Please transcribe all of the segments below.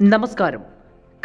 നമസ്കാരം.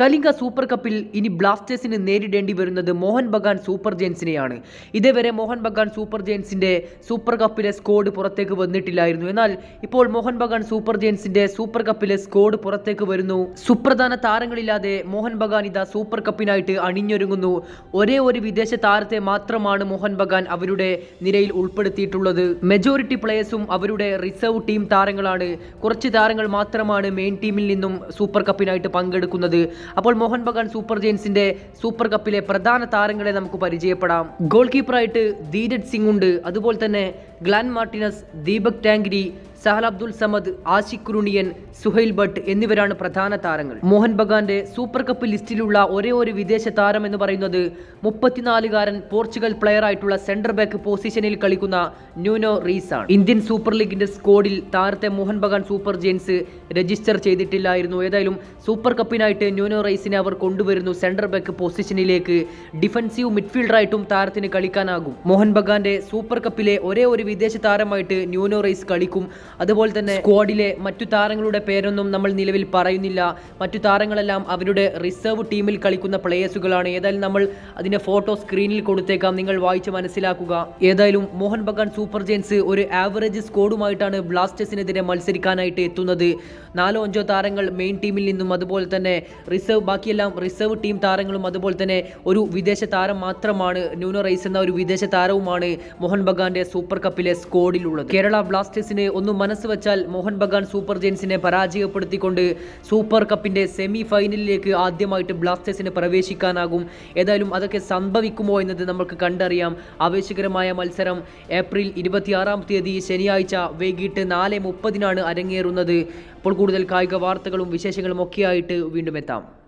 കലിംഗ സൂപ്പർ കപ്പിൽ ഇനി ബ്ലാസ്റ്റേഴ്സിന് നേരിടേണ്ടി വരുന്നത് മോഹൻ ബഗാൻ സൂപ്പർ ജയൻസിനെയാണ്. ഇതേവരെ മോഹൻ ബഗാൻ സൂപ്പർ ജെയിൻസിന്റെ സൂപ്പർ കപ്പിലെ സ്കോഡ് പുറത്തേക്ക് വന്നിട്ടില്ലായിരുന്നു. എന്നാൽ ഇപ്പോൾ മോഹൻ ബഗാൻ സൂപ്പർ ജെയിൻസിന്റെ സൂപ്പർ കപ്പിലെ സ്കോഡ് പുറത്തേക്ക് വരുന്നു. സുപ്രധാന താരങ്ങളില്ലാതെ മോഹൻ ബഗാൻ ഇതാ സൂപ്പർ കപ്പിനായിട്ട് അണിഞ്ഞൊരുങ്ങുന്നു. ഒരേ ഒരു വിദേശ താരത്തെ മാത്രമാണ് മോഹൻ ബഗാൻ അവരുടെ നിരയിൽ ഉൾപ്പെടുത്തിയിട്ടുള്ളത്. മെജോറിറ്റി പ്ലേയേഴ്സും അവരുടെ റിസർവ് ടീം താരങ്ങളാണ്. കുറച്ച് താരങ്ങൾ മാത്രമാണ് മെയിൻ ടീമിൽ നിന്നും സൂപ്പർ കപ്പിനായിട്ട് പങ്കെടുക്കുന്നത്. അപ്പോൾ മോഹൻ ബഗാൻ സൂപ്പർ ജെയിൻസിന്റെ സൂപ്പർ കപ്പിലെ പ്രധാന താരങ്ങളെ നമുക്ക് പരിചയപ്പെടാം. ഗോൾ കീപ്പറായിട്ട് ധീരജ് സിംഗ് ഉണ്ട്. അതുപോലെ തന്നെ ഗ്ലാൻ മാർട്ടിനസ് ദീപക് ടാങ്കിരി സഹൽ അബ്ദുൽ സമദ് ആഷിഖ് കുരുണിയൻ സുഹൈൽ ഭട്ട് എന്നിവരാണ് പ്രധാന താരങ്ങൾ. മോഹൻ ബഗാന്റെ സൂപ്പർ കപ്പ് ലിസ്റ്റിലുള്ള ഒരേ ഒരു വിദേശ താരം എന്ന് പറയുന്നത് മുപ്പത്തിനാലുകാരൻ പോർച്ചുഗൽ പ്ലെയർ ആയിട്ടുള്ള സെന്റർ ബാക്ക് പൊസിഷനിൽ കളിക്കുന്ന ന്യൂനോ റീസ് ആണ്. ഇന്ത്യൻ സൂപ്പർ ലീഗിന്റെ സ്കോഡിൽ താരത്തെ Mohun Bagan super giants register ചെയ്തിട്ടില്ലായിരുന്നു. ഏതായാലും സൂപ്പർ കപ്പിനായിട്ട് ന്യൂനോ റൈസിനെ അവർ കൊണ്ടുവരുന്നു സെന്റർ ബാക്ക് പൊസിഷനിലേക്ക് ഡിഫൻസീവ് മിഡ്ഫീൽഡറായിട്ടും താരത്തിന് കളിക്കാനാകും. മോഹൻ ബഗാന്റെ സൂപ്പർ കപ്പിലെ ഒരേ ഒരു വിദേശ താരമായിട്ട് ന്യൂനോ റൈസ് കളിക്കും. അതുപോലെ തന്നെ സ്ക്വാഡിലെ മറ്റു താരങ്ങളുടെ പേരൊന്നും നമ്മൾ നിലവിൽ പറയുന്നില്ല. മറ്റു താരങ്ങളെല്ലാം അവരുടെ റിസർവ് ടീമിൽ കളിക്കുന്ന പ്ലേയേഴ്സുകളാണ് ഏതായാലും നമ്മൾ അതിന്റെ ഫോട്ടോ സ്ക്രീനിൽ കൊടുത്തേക്കാം. നിങ്ങൾ വായിച്ച് മനസ്സിലാക്കുക. ഏതായാലും മോഹൻ ബഗാൻ സൂപ്പർ ജെയിൻസ് ഒരു ആവറേജ് സ്കോഡുമായിട്ടാണ് ബ്ലാസ്റ്റേഴ്സിനെതിരെ മത്സരിക്കാനായിട്ട് എത്തുന്നത്. നാലോ അഞ്ചോ താരങ്ങൾ മെയിൻ ടീമിൽ നിന്നും അതുപോലെ തന്നെ റിസർവ് ബാക്കിയെല്ലാം റിസർവ് ടീം താരങ്ങളും അതുപോലെ തന്നെ ഒരു വിദേശ താരം മാത്രമാണ്. ന്യൂനോ റൈസ് എന്ന ഒരു വിദേശ താരവുമാണ് മോഹൻ ബഗാന്റെ സൂപ്പർ കപ്പിലെ സ്കോഡിലുള്ളത് കേരള ബ്ലാസ്റ്റേഴ്സിന് ഒന്ന് മനസ്സ് വച്ചാൽ മോഹൻ ബഗാൻ സൂപ്പർ ജെയിൻസിനെ പരാജയപ്പെടുത്തിക്കൊണ്ട് സൂപ്പർ കപ്പിന്റെ സെമി ഫൈനലിലേക്ക് ആദ്യമായിട്ട് ബ്ലാസ്റ്റേഴ്സിന് പ്രവേശിക്കാനാകും. ഏതായാലും അതൊക്കെ സംഭവിക്കുമോ എന്നത് നമുക്ക് കണ്ടറിയാം. ആവേശകരമായ മത്സരം ഏപ്രിൽ ഇരുപത്തിയാറാം തീയതി ശനിയാഴ്ച വൈകിട്ട് നാല് മുപ്പതിനാണ് അരങ്ങേറുന്നത്. അപ്പോൾ കൂടുതൽ കായിക വാർത്തകളും വിശേഷങ്ങളും ഒക്കെയായിട്ട് വീണ്ടും എത്താം.